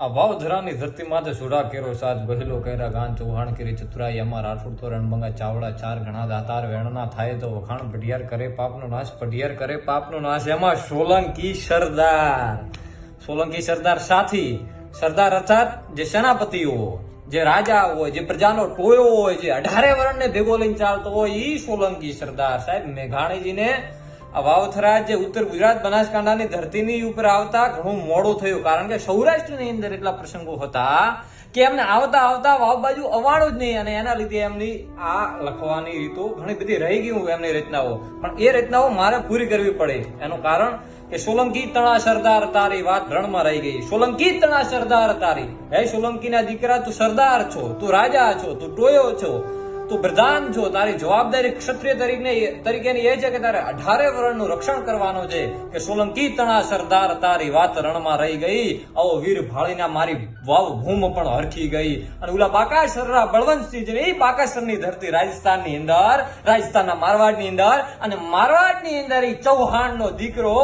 આ વાવધરાની ધરતી માથે સુડા કેરો સાથ બહેલો કેરા ગાન ચૌહાણ કેરી ચતુરાઈ અમાર રાઠોડ તો રણબંગા ચાવડા ચાર ઘણા દાતાર વેણના થાય તો વખાણ પઢિયાર કરે પાપનો નાશ, પઢિયાર કરે પાપનો નાશ. એમાં સોલંકી સરદાર. સોલંકી સરદાર સાથી, સરદાર અર્થાત જે સેનાપતિઓ, જે રાજા હોય, જે પ્રજાનો ટોયો હોય, જે અઢારે વર્ણને ભેગો લઈને ચાલતો હોય, ઈ સોલંકી સરદાર. સાહેબ, મેઘાણીજીને આ વાવથરા જે ઉત્તર ગુજરાત બનાસકાંઠાની ધરતીની ઉપર આવતા ઘણું મોડું થયું. કારણ કે સૌરાષ્ટ્રની અંદર એટલા પ્રસંગો હતા કે એમને આવતા આવતા વાવ બાજુ અવાણું જ નહીં અને એના લીધે એમની આ લખવાની રીતો ઘણી બધી રહી ગયું એમની રચનાઓ. પણ એ રચનાઓ મારે પૂરી કરવી પડે. એનું કારણ કે સોલંકી તણા સરદાર તારી વાત રણમાં રહી ગઈ. સોલંકી તણા સરદાર તારી. હે સોલંકીના દીકરા, તું સરદાર છો, તું રાજા છો, તું ટોયો છો. તું પ્રધાન જો તારી જવાબદારી ક્ષત્રિય તરીકે તરીકેની એ છે કે તારે અઢારે વર્ણનું રક્ષણ કરવાનું છે કે સોલંકી તણા સરદાર તારી વાત રણમાં રહી ગઈ, આવો વીર ભાળીના મારી વાવ ભૂમ પણ હરખી ગઈ. અને ઓલા બાકાસરના બળવંતસિંહ એ બાકાસરની ધરતી રાજસ્થાનની અંદર, રાજસ્થાનના મારવાડની અંદર, અને મારવાડની અંદર એ ચૌહાણનો દીકરો,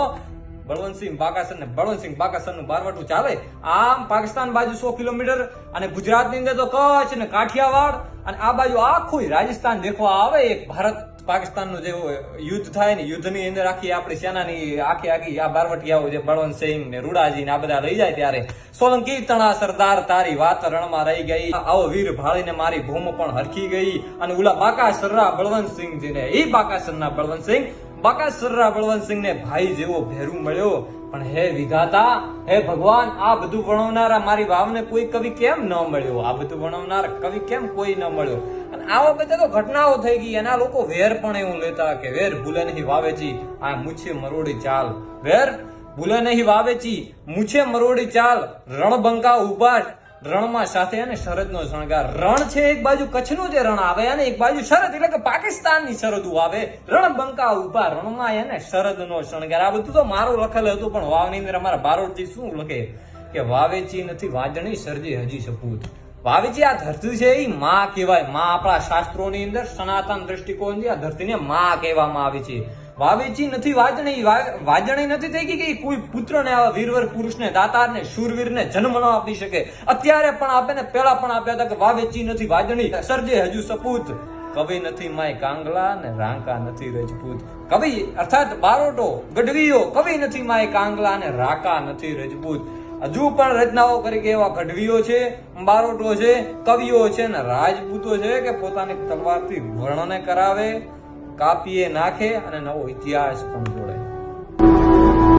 બળવંતસિંહ બાકાસર ને બળવંતસિંહ બાકાસરનું બારવાટું ચાલે? આમ પાકિસ્તાન બાજુ સો કિલોમીટર, અને ગુજરાતની અંદર તો કચ્છ ને કાઠિયાવાડ અને આ બાજુ આખું રાજસ્થાન દેખવા આવે, એક ભારત પાકિસ્તાનનું જે યુદ્ધ થાય ને યુદ્ધની અંદર આખી આપણી સેનાની આખી આખી આ બારવટિયાઓ જે બળવંતસિંહ ને રૂડાજી ને આ બધા લઈ જાય ત્યારે. સોલંકી તણા સરદાર તારી વાત રણમાં રહી ગઈ. આવો વીર ભાળીને મારી ભૂમ પણ હરખી ગઈ. અને ઓલા બાકાસરના બળવંતસિંહ ને એ બાકા સરના બળવંતસિંહ બાકાસુરના બળવંતસિંહને ભાઈ જેવો ભેરું મળ્યો. પણ હે વિધાતા હે ભગવાન, આ બધું વર્ણવનારા મારી વાવને કોઈ કવિ કેમ ન મળ્યો? આ બધું વર્ણવનાર કવિ કેમ કોઈ ન મળ્યો? અને આવા બધા તો ઘટનાઓ થઈ ગઈ. એના લોકો વેર પણ એવું લેતા કે, વેર ભૂલે નહીં વાવેચી, આ મૂછે મરોડી ચાલ. વેર ભૂલે નહીં વાવેચી, મૂછે મરોડી ચાલ. રણબંકા ઊભા રણમાં સાથે અને શરદનો શણગાર. રણ છે એક બાજુ કચ્છનું જે રણ આવે અને એક બાજુ શરદ એટલે કે પાકિસ્તાનની શરદો આવે. રણ બંકા ઊભા રણમાં એને શરદનો શણગાર. આ બધું તો મારું લખેલું હતું, પણ વાવની અંદર અમારા બારોટજી શું લખે? કે વાવેચી નથી વાજણી સર્જી હજી સપૂત. વાવેચી આ ધરતી છે એ માં કહેવાય. માં આપણા શાસ્ત્રોની અંદર સનાતન દ્રષ્ટિકોણથી આ ધરતીને માં કહેવામાં આવે છે. વાવેચી નથી, વાજણી વાજણી નથી થઈ ગઈ કે કોઈ પુત્રને આવા વીરવર પુરુષને, દાતારને, શૂરવીરને જન્મ ન આપી શકે? અત્યારે પણ આપે ને પેલા પણ આપ્યા હતા કે વાવેચી નથી, વાજણી. સર્જે હજુ સપૂત. કવિ નથી માય કાંગલા ને રાંકા નથી રજપૂત. કવિ, અર્થાત બારોટો, ગઢવીઓ, કવિ નથી માય કાંગલા ને રાકા નથી રજપૂત. હજુ પણ રચનાઓ કરી કે એવા ગઢવીઓ છે, બારોટો છે, કવિઓ છે ને રાજપૂતો છે કે પોતાની તલવારથી વર્ણને કરાવે? કાપીએ નાખે અને નવો ઇતિહાસ પણ જોડે.